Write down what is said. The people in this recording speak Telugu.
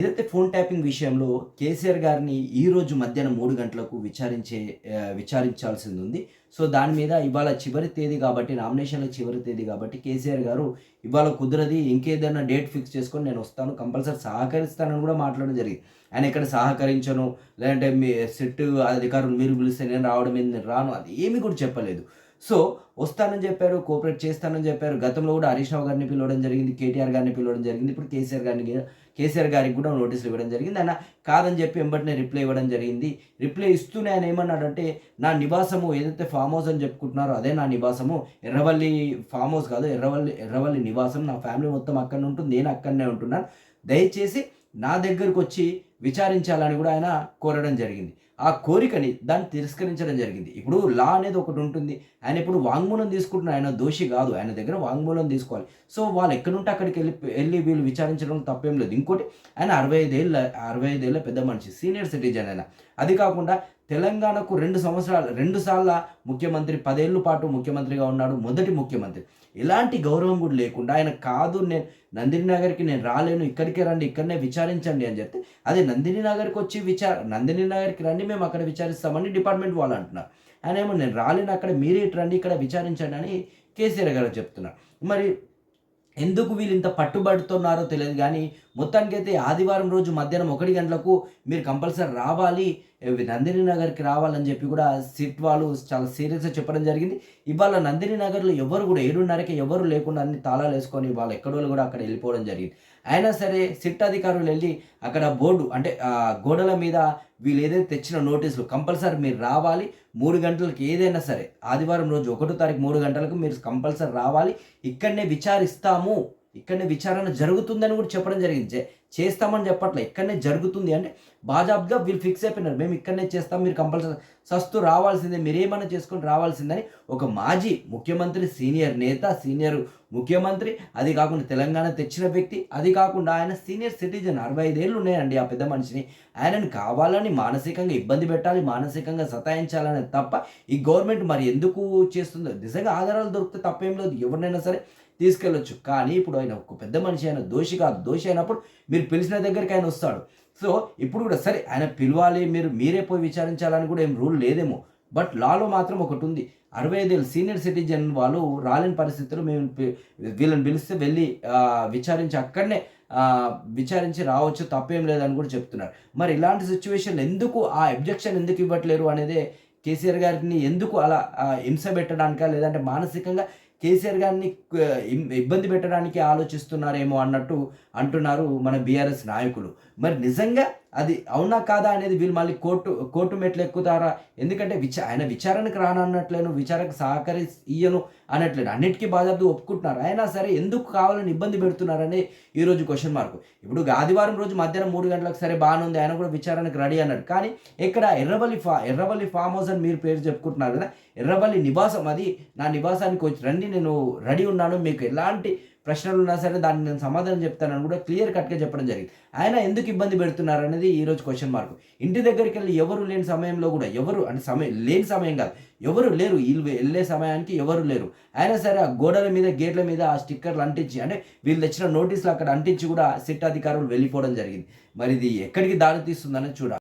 ఏదైతే ఫోన్ ట్యాపింగ్ విషయంలో కేసీఆర్ గారిని ఈ రోజు మధ్యాహ్నం మూడు గంటలకు విచారించే విచారించాల్సింది ఉంది. సో దాని మీద ఇవాళ చివరి తేదీ కాబట్టి నామినేషన్ల చివరి తేదీ కాబట్టి కేసీఆర్ గారు ఇవాళ కుదరది ఇంకేదైనా డేట్ ఫిక్స్ చేసుకొని నేను వస్తాను కంపల్సరీ సహకరిస్తానని కూడా మాట్లాడడం జరిగింది. ఆయన ఇక్కడ సహకరించను లేదంటే మీ సిట్ అధికారులు మీరు పిలిస్తే నేను రావడం ఏంది నేను రాను అది ఏమీ కూడా చెప్పలేదు. సో వస్తానని చెప్పారు కోఆపరేట్ చేస్తానని చెప్పారు. గతంలో కూడా హరీష్ రావు గారిని పిలవడం జరిగింది కేటీఆర్ గారిని పిలవడం జరిగింది ఇప్పుడు కేసీఆర్ గారిని కేసీఆర్ గారికి కూడా నోటీసులు ఇవ్వడం జరిగింది. ఆయన కాదని చెప్పి వెంబటనే రిప్లై ఇవ్వడం జరిగింది. రిప్లై ఇస్తూనే ఆయన ఏమన్నాడంటే నా నివాసము ఏదైతే ఫామ్ హౌస్ అని చెప్పుకుంటున్నారు. అదే నా నివాసము. ఎర్రవల్లి ఫామ్ హౌస్ కాదు ఎర్రవల్లి ఎర్రవల్లి నివాసం. నా ఫ్యామిలీ మొత్తం అక్కడనే ఉంటుంది. నేను అక్కడనే ఉంటున్నాను. దయచేసి నా దగ్గరకు వచ్చి విచారించాలని కూడా ఆయన కోరడం జరిగింది. ఆ కోరికని దాన్ని తిరస్కరించడం జరిగింది. ఇప్పుడు లా అనేది ఒకటి ఉంటుంది. ఆయన ఇప్పుడు వాంగ్మూలం తీసుకుంటున్న ఆయన దోషి కాదు. ఆయన దగ్గర వాంగ్మూలం తీసుకోవాలి. సో వాళ్ళు ఎక్కడుంటే అక్కడికి వెళ్ళి వెళ్ళి వీళ్ళు విచారించడం తప్పేం లేదు. ఇంకోటి ఆయన అరవై ఐదేళ్ళ అరవై ఐదేళ్ళ పెద్ద మనిషి. సీనియర్ సిటిజన్ ఆయన. అది కాకుండా తెలంగాణకు రెండు సంవత్సరాలు రెండు సార్ల ముఖ్యమంత్రి పదేళ్ళ పాటు ముఖ్యమంత్రిగా ఉన్నాడు మొదటి ముఖ్యమంత్రి. ఎలాంటి గౌరవం కూడా లేకుండా ఆయన కాదు నేను నందిని నగర్కి నేను రాలేను ఇక్కడికే రండి ఇక్కడనే విచారించండి అని చెప్తే అదే నందిని నగర్కి వచ్చి విచార నందిని నగర్కి రండి మేము అక్కడ విచారిస్తామని డిపార్ట్మెంట్ వాళ్ళు అంటున్నారు. ఆయన ఏమో నేను రాలేను అక్కడ మీరే రండి ఇక్కడ విచారించండి అని కేసీఆర్ గారు చెప్తున్నారు. మరి ఎందుకు వీళ్ళు ఇంత పట్టుబడుతున్నారో తెలియదు కానీ మొత్తానికైతే ఆదివారం రోజు మధ్యాహ్నం ఒకటి గంటలకు మీరు కంపల్సరీ రావాలి నందిని నగర్కి రావాలని చెప్పి కూడా సిట్ వాళ్ళు చాలా సీరియస్గా చెప్పడం జరిగింది. ఇవాళ నందిని నగర్లో ఎవరు కూడా ఏడున్నరకే ఎవరు లేకుండా అన్ని తాళాలు వేసుకొని వాళ్ళు ఎక్కడోళ్ళు కూడా అక్కడ వెళ్ళిపోవడం జరిగింది. అయినా సరే సిట్ అధికారులు వెళ్ళి అక్కడ బోర్డు అంటే గోడల మీద వీళ్ళు ఏదైతే తెచ్చిన నోటీసులు కంపల్సరీ మీరు రావాలి. మూడు గంటలకు ఏదైనా సరే ఆదివారం రోజు ఒకటో తారీఖు మూడు గంటలకు మీరు కంపల్సరీ రావాలి. ఇక్కడనే విచారిస్తాము. ఇక్కడనే విచారణ జరుగుతుందని కూడా చెప్పడం జరిగింది. చేస్తామని చెప్పట్లే. ఇక్కడనే జరుగుతుంది. అంటే బాజాబ్గా వీళ్ళు ఫిక్స్ అయిపోయినారు. మేము ఇక్కడనే చేస్తాం. మీరు కంపల్సరీ సస్తు రావాల్సిందే. మీరేమన్నా చేసుకొని రావాల్సిందని ఒక మాజీ ముఖ్యమంత్రి సీనియర్ నేత సీనియర్ ముఖ్యమంత్రి అది కాకుండా తెలంగాణ తెచ్చిన వ్యక్తి అది కాకుండా ఆయన సీనియర్ సిటిజన్ అరవై ఐదేళ్ళు ఉన్నాయండి ఆ పెద్ద మనిషిని. ఆయనను కావాలని మానసికంగా ఇబ్బంది పెట్టాలి మానసికంగా సతాయించాలని తప్ప ఈ గవర్నమెంట్ మరి ఎందుకు చేస్తుందో? నిజంగా ఆధారాలు దొరికితే తప్పేం లేదు. ఎవరినైనా సరే తీసుకెళ్ళొచ్చు. కానీ ఇప్పుడు ఆయన ఒక పెద్ద మనిషి అయిన దోషి కాదు. దోషి అయినప్పుడు మీరు పిలిచిన దగ్గరికి ఆయన వస్తాడు. సో ఇప్పుడు కూడా సరే ఆయన పిలవాలి మీరు మీరే పోయి విచారించాలని కూడా ఏం రూల్ లేదేమో. బట్ లాలో మాత్రం ఒకటి ఉంది. అరవై ఐదేళ్ళు సీనియర్ సిటిజన్ వాళ్ళు రాలేని పరిస్థితుల్లో మేము వీళ్ళని పిలిస్తే వెళ్ళి విచారించి అక్కడనే విచారించి రావచ్చు తప్పేం లేదని కూడా చెప్తున్నారు. మరి ఇలాంటి సిచ్యువేషన్ ఎందుకు ఆ అబ్జెక్షన్ ఎందుకు ఇవ్వట్లేరు అనేదే కేసీఆర్ గారిని ఎందుకు అలా హింస పెట్టడానికా లేదంటే మానసికంగా కేసీఆర్ గారిని ఇబ్బంది పెట్టడానికి ఆలోచిస్తున్నారేమో అన్నట్టు అంటున్నారు మన బీఆర్ఎస్ నాయకులు. మరి నిజంగా అది అవునా కాదా అనేది వీళ్ళు మళ్ళీ కోర్టు కోర్టు మెట్లు ఎక్కుతారా? ఎందుకంటే విచ ఆయన విచారణకు రానన్నట్లేను విచారణకు సహకరి ఇయ్యను అనట్లేదు అన్నిటికీ బాధ్యత ఒప్పుకుంటున్నారు. అయినా సరే ఎందుకు కావాలని ఇబ్బంది పెడుతున్నారని ఈరోజు క్వశ్చన్ మార్క్ ఇప్పుడు ఆదివారం రోజు మధ్యాహ్నం మూడు గంటలకు సరే బాగానే ఉంది ఆయన కూడా విచారణకు రెడీ అన్నాడు. కానీ ఇక్కడ ఎర్రవల్లి ఫా ఎర్రవల్లి ఫామ్ హౌస్ అని మీరు పేరు చెప్పుకుంటున్నారు కదా ఎర్రవల్లి నివాసం అది. నా నివాసానికి వచ్చి రండి నేను రెడీ ఉన్నాను. మీకు ఎలాంటి ప్రశ్నలు ఉన్నా సరే దాన్ని నేను సమాధానం చెప్తానని కూడా క్లియర్ కట్గా చెప్పడం జరిగింది. ఆయన ఎందుకు ఇబ్బంది పెడుతున్నారు అనేది ఈరోజు క్వశ్చన్ మార్క్ ఇంటి దగ్గరికి వెళ్ళి ఎవరు లేని సమయంలో కూడా ఎవరు అంటే సమయం లేని సమయం కాదు ఎవరు లేరు వీళ్ళు వెళ్ళే సమయానికి ఎవరు లేరు. అయినా సరే ఆ గోడల మీద గేట్ల మీద ఆ స్టిక్కర్లు అంటించి అంటే వీళ్ళు తెచ్చిన నోటీసులు అక్కడ అంటించి కూడా సిట్ అధికారులు వెళ్ళిపోవడం జరిగింది. మరి ఇది ఎక్కడికి దారి తీస్తుందని చూడాలి.